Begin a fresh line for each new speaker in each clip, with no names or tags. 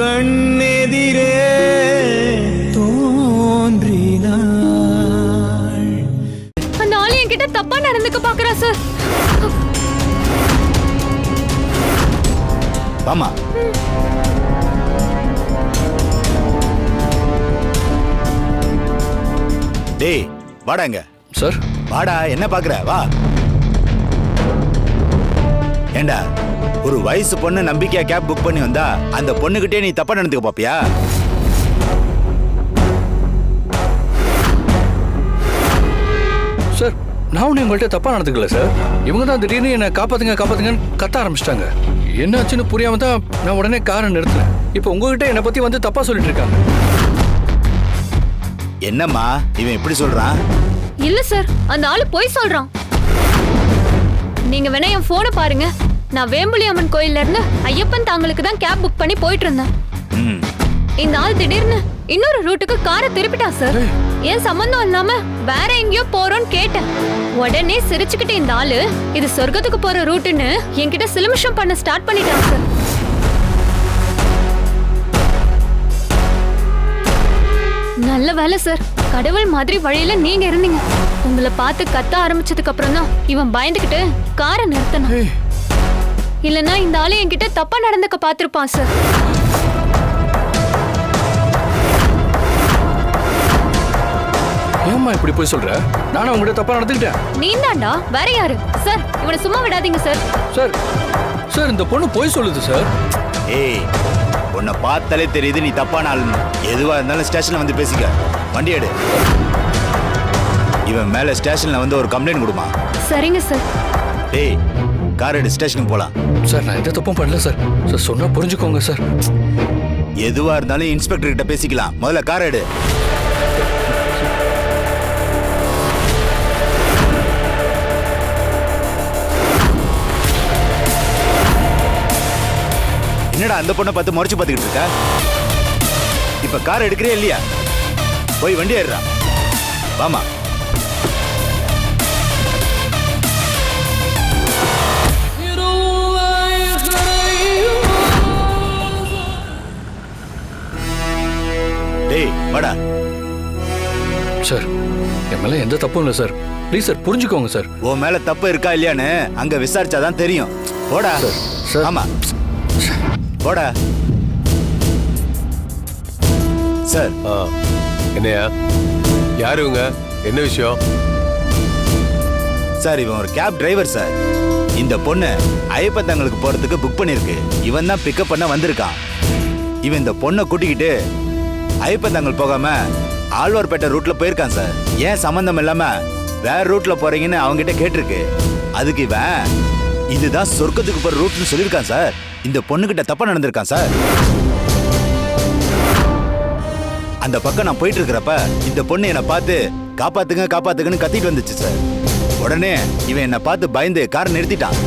கண்ணெதிரே தோன்றினாள்.
அந்த ஆளு என்கிட்ட தப்பா நடந்துக்க பாக்குறா சார்
வாமா. டேய் வாடா இங்க.
சார்
வாடா என்ன பாக்குற? வா. ஏண்டா? ஒரு வயசு பொண்ணு நம்பிக்கையா கேப் புக் பண்ணி வந்தா அந்த பொண்ணுகிட்டே நீ தப்பா நடந்துக்க பாப்பியா?
சார் நான் ஒன்றும் உங்கள்கிட்ட தப்பா நடந்துக்கல சார் இவங்க தான் திடீர்னு என்னை காப்பாத்துங்க காப்பாத்துங்கன்னு கத்த ஆரம்பிச்சிட்டாங்க. என்னாச்சுன்னு புரியாம தான் நான் உடனே காரை நிறுத்தினேன். இப்போ உங்ககிட்ட என்னை பத்தி வந்து தப்பா சொல்லிட்டு இருக்காங்க
என்னம்மா இவன் இப்படி சொல்றான்?
இல்ல சார் அந்த ஆளு போய் சொல்றான். நீங்க வேணா என் போனை பாருங்க. நான் வேம்புலி அம்மன் கோயில்ல இருந்து ஐயப்பன் தாங்களுக்கு தான் கேப் புக் பண்ணி போயிட்டு இருந்தேன் இந்த ஆள் திடீர்னு இன்னொரு ரூட்டுக்கு காரை திருப்பிட்டான் சார். ஏன் சம்பந்தம் இல்லாம வேற எங்கேயோ போறோம்னு கேட்டேன். உடனே சிரிச்சுக்கிட்டு இந்த ஆளு இது சொர்க்கத்துக்கு போற ரூட்டுன்னு என்கிட்ட சிலுமிஷம் பண்ண ஸ்டார்ட் பண்ணிட்டான் சார். நல்ல வேலை சார். கடவுள் மாதிரி வழியில நீங்க இருந்தீங்க. உங்களை பார்த்து கத்த ஆரம்பிச்சதுக்கு அப்புறம் தான் இவன் பயந்துகிட்டு காரை நிறுத்தணும் இல்லனா இந்த ஆளு என்கிட்ட தப்பா நடந்துக்க பார்த்திருப்பான் சார்
ஏம்மா இப்படி போய் சொல்ற? நானும் உங்ககிட்ட தப்பா நடந்துக்கிட்டேன்.
நீந்தாண்டா? வேற யாரு? சார் இவனை சும்மா விடாதீங்க சார்
சார் சார் இந்த பொண்ணு போய் சொல்லுது சார்
ஏய் உன்னை பார்த்தாலே தெரியுது நீ தப்பான ஆளுன்னு எதுவா இருந்தாலும் ஸ்டேஷன்ல வந்து பேசிக்க. வண்டி எடு. இவன் மேல ஸ்டேஷன்ல வந்து ஒரு கம்ப்ளைண்ட் கொடுமா
சரிங்க சார்
டேய் கார் எடு ஸ்டேஷனுக்கு போலாம்.
சார் நான் எந்த தப்பும் பண்ணல சார். சார் சொன்னா புரிஞ்சுக்கோங்க சார்.
எதுவா இருந்தாலும் இன்ஸ்பெக்டர் கிட்ட பேசிக்கலாம். முதல்ல கார் எடு. என்னடா அந்த பொண்ணை பார்த்து முறைச்சு பார்த்துக்கிட்டு இருக்க? இப்ப கார் எடுக்கிறியா இல்லையா? போய் வண்டி ஏறுறா. வாமா டேய் வாடா.
சார் என் மேல எந்த தப்பும் இல்லை சார். ப்ளீஸ் சார் புரிஞ்சுக்கோங்க சார்.
உன் மேல தப்பு இருக்கா இல்லையான்னு அங்க விசாரிச்சாதான் தெரியும். போடா.
சார்.
ஆமா. போடா. சார்.
ஆ என்னையா? யார் இவங்க? என்ன விஷயம்?
சார் இவன் ஒரு கேப் டிரைவர் சார். இந்த பொண்ணு ஐயப்பத்தங்களுக்கு போறதுக்கு புக் பண்ணிருக்கு. இவன் தான் பிக்கப் பண்ண வந்திருக்கான். இவன் இந்த பொண்ணை கூட்டிக்கிட்டு ஐயப்பத்தங்கள் போகாம ஆழ்வார்பேட்டை ரூட்ல போயிருக்கான் சார். ஏன் சம்பந்தம் இல்லாம வேற ரூட்ல போறீங்கன்னு அவங்கிட்ட கேட்டிருக்கு. அதுக்கு இவன் இதுதான் சொர்க்கத்துக்கு போற ரூட்னு சொல்லியிருக்கான் சார். இந்த பொண்ணுகிட்ட தப்பா நடந்திருக்கான் சார். அந்த பக்கம் நான் போயிட்டு இருக்கிறப்ப இந்த பொண்ணு என்னை பார்த்து காப்பாத்துங்க காப்பாத்துங்கன்னு கத்திட்டு வந்துச்சு சார். உடனே இவன் என்னை பார்த்து பயந்து கார் நிறுத்திட்டான்.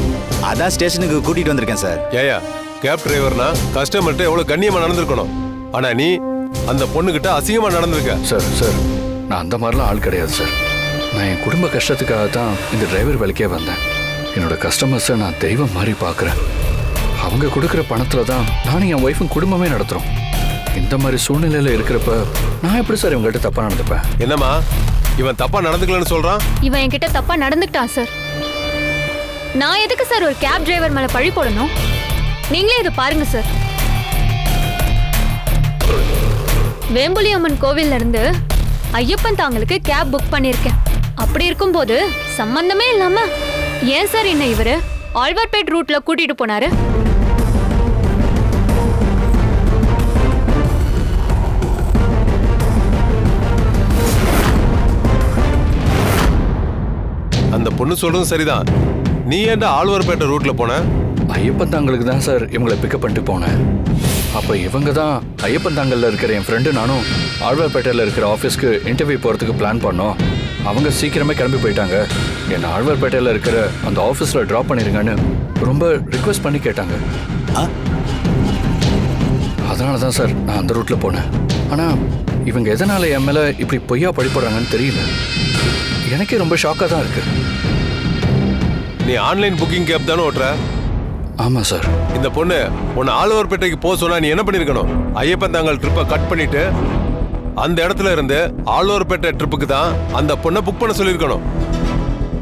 அதான் ஸ்டேஷனுக்கு கூட்டிட்டு வந்திருக்கேன் சார்.
ஏயா கேப் டிரைவர்னா கஸ்டமர்கிட்ட எவ்வளவு கண்ணியமா நடந்திருக்கணும். ஆனா நீ அந்த பொண்ணுகிட்ட அசிங்கமா நடந்திருக்க.
சார் சார் நான் அந்த மாதிரிலாம் ஆள் கிடையாது சார். நான் என் குடும்ப கஷ்டத்துக்காக தான் இந்த டிரைவர் வேலைக்கே வந்தேன். என்னோட கஸ்டமர்ஸை நான் தெய்வம் மாதிரி பார்க்குறேன். அவங்க கொடுக்குற பணத்தில் தான் நானும் என் ஒய்ஃபும் குடும்பமே நடத்துகிறோம் இந்த மாதிரி சூழ்நிலையில் இருக்கிறப்ப நான் எப்படி சார் இவங்கள்ட்ட தப்பாக நடந்துப்பேன்?
என்னம்மா? இவன் தப்பா நடந்துக்கலன்னு சொல்றான்?
இவன் என்கிட்ட தப்பா நடந்துக்கிட்டான் சார். நான் எதுக்கு சார் ஒரு கேப் டிரைவர் மேல பழி போடணும்? நீங்களே இதை பாருங்க சார். வேம்புலி அம்மன் கோவில்ல இருந்து ஐயப்பன் தாங்களுக்கு கேப் புக் பண்ணியிருக்கேன் அப்படி இருக்கும்போது சம்பந்தமே இல்லாம ஏன் சார் என்ன இவரு? ஆழ்வார்பேட் ரூட்ல கூட்டிட்டு போனாரு.
அந்த பொண்ணு சொல்றதும் சரிதான். நீ ஏன்டா ஆழ்வார்பேட்டை ரூட்ல போன?
ஐயப்பன் தாங்களுக்கு தான் சார் இவங்களை பிக்கப் பண்ணிட்டு போனேன். அப்போ இவங்க தான் ஐயப்பன் தாங்கல்ல இருக்கிற என் ஃப்ரெண்டு நானும் ஆழ்வார்பேட்டையில் இருக்கிற ஆஃபீஸ்க்கு இன்டர்வியூ போகிறதுக்கு பிளான் பண்ணோம். அவங்க சீக்கிரமே கிளம்பி போயிட்டாங்க. என்னை ஆழ்வார்பேட்டையில் இருக்கிற அந்த ஆஃபீஸில் ட்ராப் பண்ணிடுங்கன்னு ரொம்ப ரிக்வெஸ்ட் பண்ணி கேட்டாங்க.
ஆ?
அதனால தான் சார் நான் அந்த ரூட்டில் போனேன். ஆனால் இவங்க எதனால் என் மேலே இப்படி பொய்யா பழிப்படுறாங்கன்னு தெரியல. எனக்கே ரொம்ப ஷாக்காக தான் இருக்குது
நீ ஆன்லைன் புக்கிங் கேப் தானே ஓட்டுற?
ஆமாம் சார்.
இந்த பொண்ணு உன்னை ஆழ்வார்பேட்டைக்கு போக சொன்னா நீ என்ன பண்ணிருக்கணும்? ஐயப்பன் தாங்கல் ட்ரிப்பை கட் பண்ணிட்டு அந்த இடத்துல இருந்து ஆழ்வார்பேட்டை ட்ரிப்புக்கு தான் அந்த பொண்ணை புக் பண்ண சொல்லியிருக்கணும்.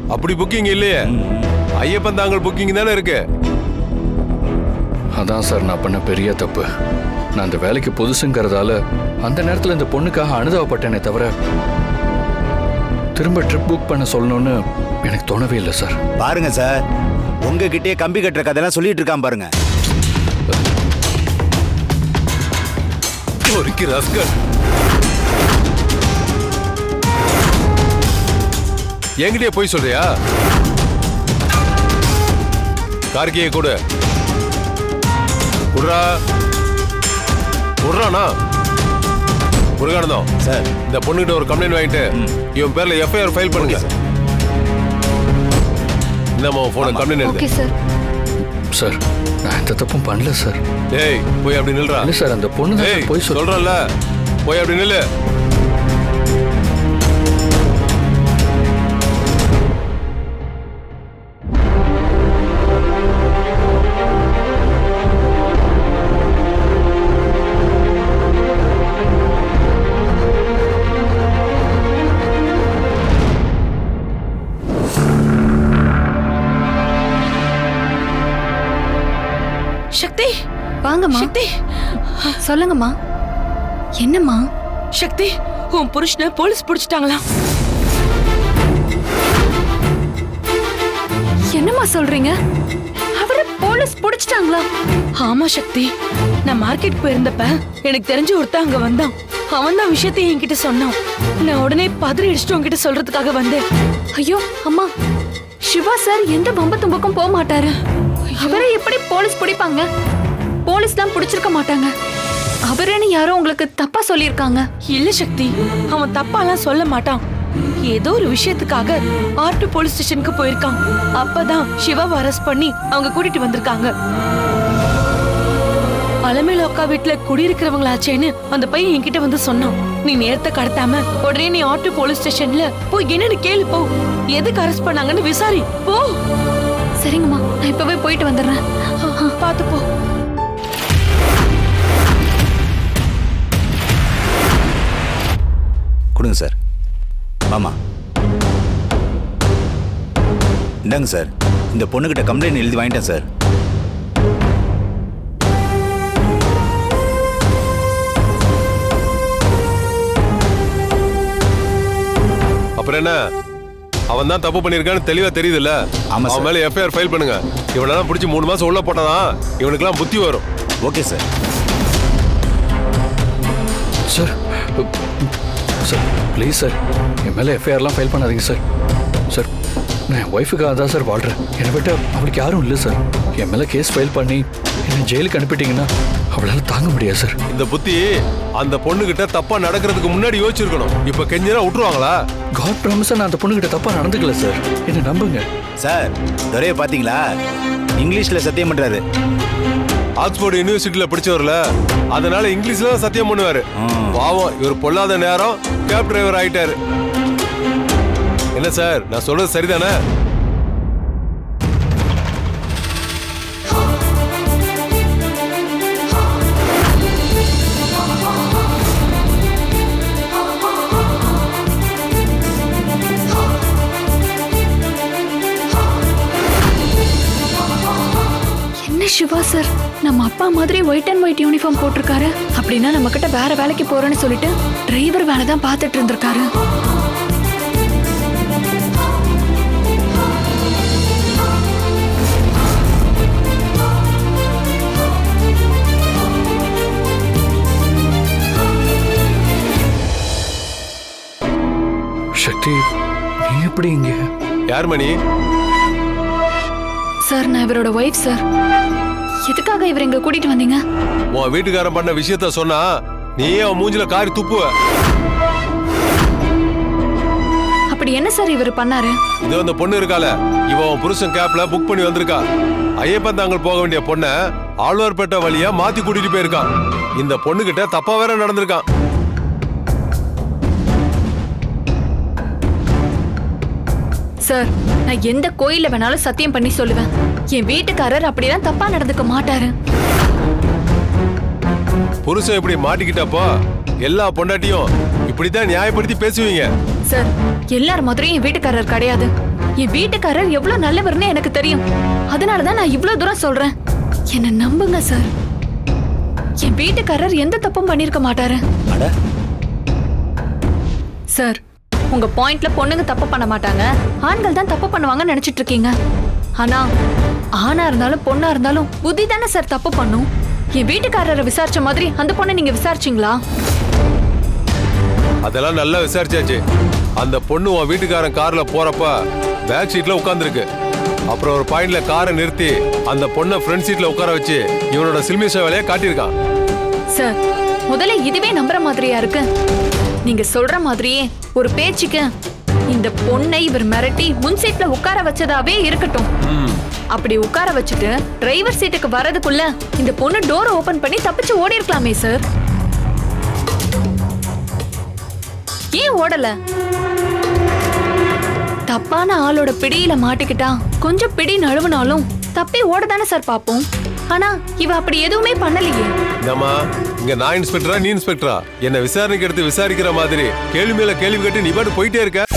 அப்படி புக்கிங் இல்லையே. ஐயப்பன் தாங்கல் புக்கிங் தானே இருக்கு.
அதான் சார் நான் பண்ண பெரிய தப்பு. நான் அந்த வேலைக்கு புதுசுங்கிறதால அந்த நேரத்தில் இந்த பொண்ணுக்காக அனுதாபப்பட்டேனே தவிர திரும்ப ட்ரிப் புக் பண்ண சொல்லணும்னு எனக்கு தோணவே இல்லை சார்.
பாருங்க சார். உங்ககிட்டயே கம்பி கட்டுற கதையெல்லாம் சொல்லிட்டு இருக்கான் பாருங்க.
என்கிட்டயே போய் சொல்றியா? கார்கியை கொடு. குடுறா குடுறானா முருகானந்தம்.
சார்.
இந்த பொண்ணுகிட்ட ஒரு கம்ப்ளைண்ட் வாங்கிட்டு இவன் பேர்ல எஃப்ஐஆர் ஃபைல் பண்ணுங்க. இந்தாம்மா போன கம்ப்ளைண்ட்
ஓகே
எழுது
சார்.
சார் நான் எந்த தப்பும் பண்ணல சார்.
டேய் போய் அப்படி நில்றா.
இல்லை சார் அந்த பொண்ணு தான்
டேய்
சார் போய் சொல்.
சொல்றேன்ல. போய் அப்படி நில்லு.
சக்தி!
வாங்கம்மா.
சக்தி!
சொல்லுங்கம்மா. என்னம்மா?
சக்தி உன் புருஷனை போலீஸ் பிடிச்சிட்டாங்களா?
என்னம்மா சொல்றீங்க? அவரை போலீஸ் பிடிச்சிட்டாங்களா?
ஆமா சக்தி நான் மார்க்கெட் போயிருந்தப்ப எனக்கு தெரிஞ்ச ஒருத்தன் அங்க வந்தான். அவன் தான் விஷயத்தை என்கிட்ட சொன்னான். நான் உடனே பதறி அடிச்சுட்டு உன்கிட்ட சொல்றதுக்காக வந்தேன்.
ஐயோ அம்மா. சிவா சார் எந்த பம்ப தும்பக்கும் போக மாட்டாரு. அவரை எப்படி போலீஸ் பிடிப்பாங்க? போலீஸ் தான் பிடிச்சிருக்க மாட்டாங்க. அவரேன்னு யாரோ உங்களுக்கு தப்பா சொல்லியிருக்காங்க.
இல்ல சக்தி அவன் தப்பாலாம் சொல்ல மாட்டான். ஏதோ ஒரு விஷயத்துக்காக ஆர்டி போலீஸ் ஸ்டேஷனுக்கு போயிருக்கான். அப்பதான் சிவாவை அரெஸ்ட் பண்ணி அவங்க கூட்டிட்டு வந்திருக்காங்க. அலமேல அக்கா வீட்டுல குடியிருக்கிறவங்களாச்சேன்னு அந்த பையன் என்கிட்ட வந்து சொன்னான். நீ நேரத்தை கடத்தாம உடனே நீ ஆட்டு போலீஸ் ஸ்டேஷன்ல போய் என்னன்னு கேளு போ. எதுக்கு அரெஸ்ட் பண்ணாங்கன்னு விசாரி போ.
சரிங்கம்மா நான் இப்பவே போயிட்டு வந்துடுறேன்.
பாத்து போ.
கொடுங்க சார். ஆமா இந்தாங்க சார். இந்த பொண்ணுகிட்ட கம்ப்ளைண்ட் எழுதி வாங்கிட்டேன் சார்.
அப்புறம் என்ன? அவன் தான் தப்பு பண்ணிருக்கான்னு தெளிவா தெரியுதுல்ல?
ஆமா
அவன். மேல எஃப்ஐஆர் ஃபைல் பண்ணுங்க. இவனெல்லாம் பிடிச்சி மூணு மாசம் உள்ள போட்டாதான் இவனுக்கெல்லாம் புத்தி வரும்.
Okay sir
sir sir please sir என் மேலே எஃப்ஐஆர்லாம் ஃபைல் பண்ணாதீங்க சார் சார் நான் என் ஒய்ஃபுக்காக தான் சார் வாழ்கிறேன் என்னை விட்ட அவளுக்கு யாரும் இல்லை சார் என் மேலே கேஸ் ஃபைல் பண்ணி என்னை ஜெயிலுக்கு அனுப்பிட்டீங்கன்னா அவளால் தாங்க முடியாது சார்
இந்த புத்தி அந்த பொண்ணுகிட்ட தப்பா நடக்கிறதுக்கு முன்னாடி யோசிச்சிருக்கணும். இப்ப கெஞ்சினா விட்டுருவாங்களா?
காட் ப்ராமிஸாக நான் அந்த பொண்ணுகிட்ட தப்பாக நடந்துக்கல சார் என்னை நம்புங்க.
சார் துரைய பாத்தீங்களா இங்கிலீஷ்ல சத்தியம் பண்றாரு.
ஆக்ஸ்போர்ட் யூனிவர்சிட்டியில படிச்சவர்ல அதனால இங்கிலீஷ்ல தான் சத்தியம் பண்ணுவாரு. பாவம் இவர் பொல்லாத நேரம் கேப் டிரைவர் ஆயிட்டாரு. என்ன சார் நான் சொல்றது சரிதானே?
சிவா சார் நம்ம அப்பா மாதிரி ஒயிட் அண்ட் ஒயிட் யூனிஃபார்ம் போட்டிருக்காரு. அப்படின்னா நம்ம கிட்ட வேற வேலைக்கு போறேன்னு சொல்லிட்டு டிரைவர் வேலை தான் பார்த்துட்டு இருந்திருக்காரு.
சக்தி நீ எப்படி இங்கே?
யார் மணி?
சார் நான் இவரோட ஒய்ஃப் சார். எதுக்காக இவர் இங்க கூட்டிட்டு வந்தீங்க?
உன் வீட்டுக்காரன் பண்ண விஷயத்த சொன்னா நீயே அவன் மூஞ்சில காரி துப்புவ.
அப்படி என்ன சார் இவர் பண்ணாரு?
இது அந்த பொண்ணு இருக்கால. இவ உன் புருஷன் கேப்ல புக் பண்ணி வந்திருக்கா. ஐயப்பன் தாங்கள் போக வேண்டிய பொண்ண ஆழ்வார்பேட்டை வழியா மாத்தி கூட்டிட்டு போயிருக்கான். இந்த பொண்ணு கிட்ட தப்பா வேற நடந்திருக்கான்.
சார் நான் எந்த கோயில்ல வேணாலும் சத்தியம் பண்ணி சொல்லுவேன். என் வீட்டுக்காரர் அப்படிலாம் தப்பா நடந்துக்க மாட்டாரு.
புருஷன் இப்படி மாட்டிக்கிட்டப்போ? எல்லா பொண்டாட்டியும் இப்படித்தான் நியாயப்படுத்தி பேசுவீங்க.
சார் எல்லார் மாதிரியும் என் வீட்டுக்காரர் கிடையாது. என் வீட்டுக்காரர் எவ்வளவு நல்லவர்னு எனக்கு தெரியும். அதனாலதான் நான் இவ்வளவு தூரம் சொல்றேன். என்ன நம்புங்க சார் என் வீட்டுக்காரர் எந்த தப்பும் பண்ணிருக்க மாட்டாரு.
அட.
சார் உங்க பாயிண்ட்ல பொண்ணுங்க தப்பு பண்ண மாட்டாங்க. ஆண்கள் தான் தப்பு பண்ணுவாங்கன்னு நினைச்சிட்டு இருக்கீங்க. ஆனா ஆணா இருந்தாலும் பொண்ணா இருந்தாலும் புத்தி தானே சார் தப்பு பண்ணும்? என் வீட்டுக்காரரை விசாரிச்ச மாதிரி அந்த பொண்ணை நீங்க விசாரிச்சீங்களா?
அதெல்லாம் நல்லா விசாரிச்சாச்சு. அந்த பொண்ணு உன் வீட்டுக்காரன் கார்ல போறப்ப பேக் சீட்ல உட்காந்துருக்கு அப்புறம் ஒரு பாயிண்ட்ல காரை நிறுத்தி அந்த பொண்ணை ஃப்ரண்ட் சீட்ல உட்கார வச்சு இவனோட சில்மிஷ வேலையை காட்டியிருக்கான்.
சார் முதல்ல இதுவே நம்புற மாதிரியா இருக்கு. நீங்க சொல்ற மாதிரியே ஒரு பேச்சுக்கு இந்த பொண்ணை இவர் மிரட்டி முன் சீட்ல உட்கார வச்சதாவே இருக்கட்டும். அப்படி உட்கார வச்சுட்டு டிரைவர் சீட்டுக்கு வரதுக்குள்ள இந்த பொண்ணு டோர் ஓபன் பண்ணி தப்பிச்சு ஓடி இருக்கலாமே சார். ஏன் ஓடல? தப்பான ஆளோட பிடியில மாட்டிக்கிட்டா கொஞ்சம் பிடி நழுவுனாலும் தப்பி ஓட தானே சார் பாப்போம். ஆனா இவ அப்படி எதுவுமே பண்ணலையே.
இங்க நான் இன்ஸ்பெக்டரா நீ இன்ஸ்பெக்டரா? என்ன விசாரணைக்கு எடுத்து விசாரிக்கிற மாதிரி. கேள்வி மேல கேள்வி கேட்டு நீ பாட்டு போயிட்டே இருக்க.